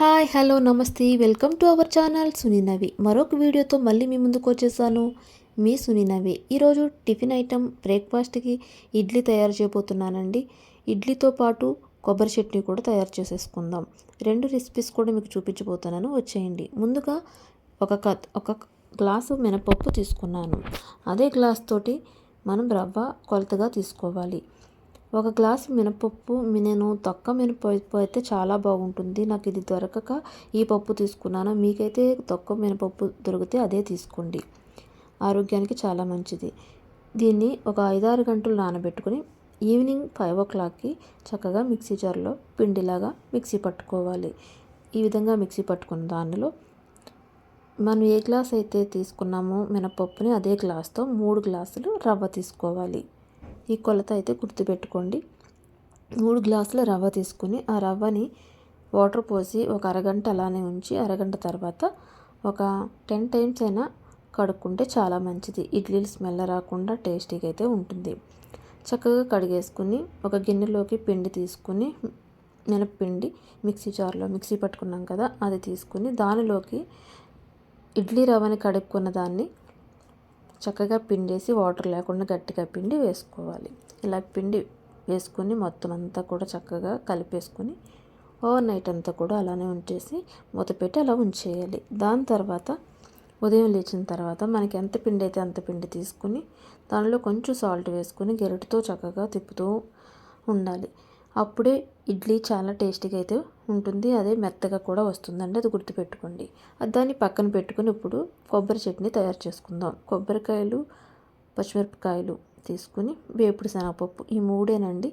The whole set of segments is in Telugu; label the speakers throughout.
Speaker 1: హాయ్ హలో నమస్తే. వెల్కమ్ టు అవర్ ఛానల్ సునీనవి మరొక వీడియోతో మళ్ళీ మీ ముందుకు వచ్చేసాను. మీ సునీనవి ఈరోజు టిఫిన్ ఐటెం బ్రేక్ఫాస్ట్కి ఇడ్లీ తయారు చేయబోతున్నానండి. ఇడ్లీతో పాటు కొబ్బరి చట్నీ కూడా తయారు చేసేసుకుందాం. రెండు రెసిపీస్ కూడా మీకు చూపించబోతున్నాను. వచ్చేయండి. ముందుగా ఒక కత్ ఒక గ్లాసు మినపప్పు తీసుకున్నాను. అదే గ్లాస్ తోటి మనం రవ్వ కొలతగా తీసుకోవాలి. ఒక గ్లాస్ మినపప్పు నేను తొక్క మినపప్పు అయితే చాలా బాగుంటుంది. నాకు ఇది దొరకక ఈ పప్పు తీసుకున్నాను. మీకైతే తొక్క మినపప్పు దొరికితే అదే తీసుకోండి. ఆరోగ్యానికి చాలా మంచిది. దీన్ని ఒక ఐదారు గంటలు నానబెట్టుకుని ఈవినింగ్ ఫైవ్ ఓ క్లాక్కి చక్కగా మిక్సీ జార్లో పిండిలాగా మిక్సీ పట్టుకోవాలి. ఈ విధంగా మిక్సీ పట్టుకున్న దానిలో మనం ఏ గ్లాస్ అయితే తీసుకున్నామో మినపప్పుని అదే గ్లాస్తో మూడు గ్లాసులు రవ్వ తీసుకోవాలి. ఈ కొలత అయితే గుర్తుపెట్టుకోండి. మూడు గ్లాసుల రవ్వ తీసుకుని ఆ రవ్వని వాటర్ పోసి ఒక అరగంట అలానే ఉంచి అరగంట తర్వాత ఒక టెన్ టైమ్స్ అయినా కడుక్కుంటే చాలా మంచిది. ఇడ్లీలు స్మెల్ రాకుండా టేస్టీగా అయితే ఉంటుంది. చక్కగా కడిగేసుకుని ఒక గిన్నెలోకి పిండి తీసుకుని మినప్పిండి మిక్సీ జార్లో మిక్సీ పట్టుకున్నాం కదా అది తీసుకుని దానిలోకి ఇడ్లీ రవ్వని కడుక్కున్న దాన్ని చక్కగా పిండేసి వాటర్ లేకుండా గట్టిగా పిండి వేసుకోవాలి. ఇలా పిండి వేసుకొని మొత్తం అంతా కూడా చక్కగా కలిపేసుకొని ఓవర్ నైట్ అంతా కూడా అలానే ఉంచేసి మూత పెట్టి అలా ఉంచేయాలి. దాని తర్వాత ఉదయం లేచిన తర్వాత మనకి ఎంత పిండి అయితే అంత పిండి తీసుకుని దానిలో కొంచెం సాల్ట్ వేసుకొని గెరటితో చక్కగా తిప్పుతూ ఉండాలి. అప్పుడే ఇడ్లీ చాలా టేస్టీగా అయితే ఉంటుంది. అదే మెత్తగా కూడా వస్తుందండి. అది గుర్తుపెట్టుకోండి. దాన్ని పక్కన పెట్టుకుని ఇప్పుడు కొబ్బరి చట్నీ తయారు చేసుకుందాం. కొబ్బరికాయలు పచ్చిమిరపకాయలు తీసుకుని వేపుడు శనగపప్పు ఈ మూడేనండి.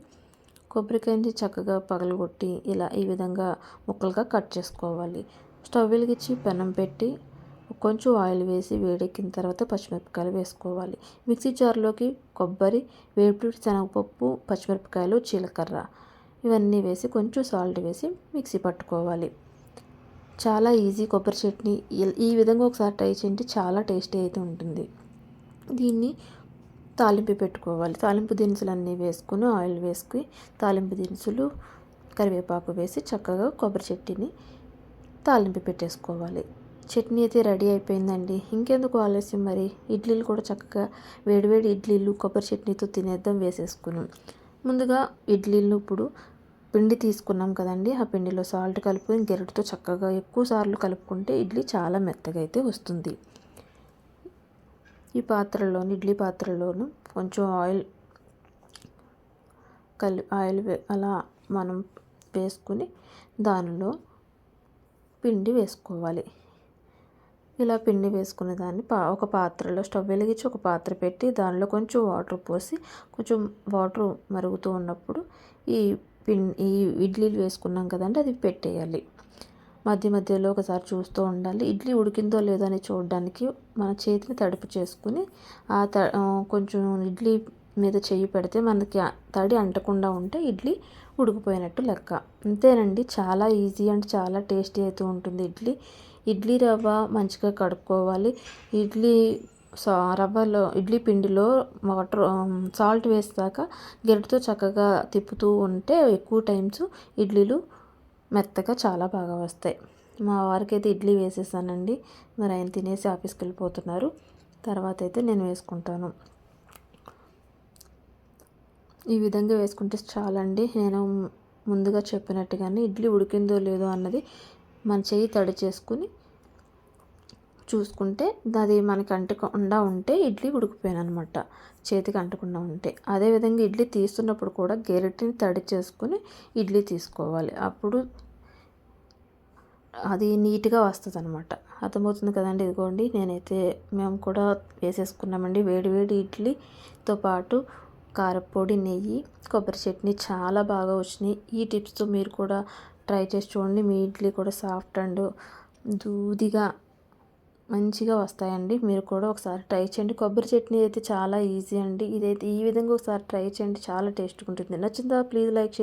Speaker 1: కొబ్బరికాయని చక్కగా పగలగొట్టి ఇలా ఈ విధంగా ముక్కలుగా కట్ చేసుకోవాలి. స్టవ్ వెలిగించి పెనం పెట్టి కొంచెం ఆయిల్ వేసి వేడెక్కిన తర్వాత పచ్చిమిరపకాయలు వేసుకోవాలి. మిక్సీ జార్లోకి కొబ్బరి వేపుడు శనగపప్పు పచ్చిమిరపకాయలు జీలకర్ర ఇవన్నీ వేసి కొంచెం సాల్ట్ వేసి మిక్సీ పట్టుకోవాలి. చాలా ఈజీ కొబ్బరి చట్నీ. ఈ విధంగా ఒకసారి ట్రై చేయండి చాలా టేస్టీ అయితే ఉంటుంది. దీన్ని తాలింపు పెట్టుకోవాలి. తాలింపు దినుసులు అన్నీ వేసుకుని ఆయిల్ వేసుకుని తాలింపు దినుసులు కరివేపాకు వేసి చక్కగా కొబ్బరి చట్నీని తాలింపు పెట్టేసుకోవాలి. చట్నీ అయితే రెడీ అయిపోయిందండి. ఇంకెందుకు ఆలస్యం మరి? ఇడ్లీలు కూడా చక్కగా వేడివేడి ఇడ్లీలు కొబ్బరి చట్నీతో తినేద్దాం వేసేసుకున్నాం. ముందుగా ఇడ్లీలు ఇప్పుడు పిండి తీసుకున్నాం కదండి. ఆ పిండిలో సాల్ట్ కలుపుకొని గెరటితో చక్కగా ఎక్కువ సార్లు కలుపుకుంటే ఇడ్లీ చాలా మెత్తగా అయితే వస్తుంది. ఈ పాత్రలోని ఇడ్లీ పాత్రలోను కొంచెం ఆయిల్ కలి ఆయిల్ అలా మనం వేసుకుని దానిలో పిండి వేసుకోవాలి. ఇలా పిండి వేసుకునే దాన్ని పా ఒక పాత్రలో స్టవ్ వెలిగించి ఒక పాత్ర పెట్టి దానిలో కొంచెం వాటర్ పోసి కొంచెం వాటర్ మరుగుతూ ఉన్నప్పుడు ఈ పిన్ ఈ ఇడ్లీలు వేసుకున్నాం కదండి అది పెట్టేయాలి. మధ్య మధ్యలో ఒకసారి చూస్తూ ఉండాలి. ఇడ్లీ ఉడికిందో లేదో అని చూడడానికి మన చేతిని తడుపు చేసుకుని ఆ త కొంచెం ఇడ్లీ మీద చెయ్యి పెడితే మనకి తడి అంటకుండా ఉంటే ఇడ్లీ ఉడికిపోయినట్టు లెక్క. అంతేనండి చాలా ఈజీ అండ్ చాలా టేస్టీ అయితే ఉంటుంది ఇడ్లీ. ఇడ్లీ రవ్వ మంచిగా కడుక్కోవాలి. ఇడ్లీ సా రవ్వలో ఇడ్లీ పిండిలో వాటర్ సాల్ట్ వేసాక గరిటతో చక్కగా తిప్పుతూ ఉంటే ఎక్కువ టైమ్స్ ఇడ్లీలు మెత్తగా చాలా బాగా వస్తాయి. మా వారికి అయితే ఇడ్లీ వేసేసానండి. మరి ఆయన తినేసి ఆఫీస్కి వెళ్ళిపోతున్నారు. తర్వాత అయితే నేను వేసుకుంటాను. ఈ విధంగా వేసుకుంటే చాలండి. నేను ముందుగా చెప్పినట్టుగానే ఇడ్లీ ఉడికిందో లేదో అన్నది మన చెయ్యి తడి చేసుకుని చూసుకుంటే అది మనకి అంటకుండా ఉంటే ఇడ్లీ ఉడికిపోయాను అనమాట చేతికి అంటకుండా ఉంటే. అదేవిధంగా ఇడ్లీ తీస్తున్నప్పుడు కూడా గెరటిని తడి చేసుకుని ఇడ్లీ తీసుకోవాలి. అప్పుడు అది నీట్గా వస్తుంది అనమాట అర్థమవుతుంది కదండి? ఇదిగోండి నేనైతే మేము కూడా వేసేసుకున్నామండి. వేడివేడి ఇడ్లీతో పాటు కారపొడి నెయ్యి కొబ్బరి చట్నీ చాలా బాగా వచ్చినాయి. ఈ టిప్స్తో మీరు కూడా ట్రై చేసి చూడండి. మీ ఇడ్లీ కూడా సాఫ్ట్ అండ్ దూదిగా మంచిగా వస్తాయండి. మీరు కూడా ఒకసారి ట్రై చేయండి. కొబ్బరి చట్నీ అయితే చాలా ఈజీ అండి. ఇదైతే ఈ విధంగా ఒకసారి ట్రై చేయండి. చాలా టేస్ట్గా ఉంటుంది. నచ్చిందా? ప్లీజ్ లైక్ చేయండి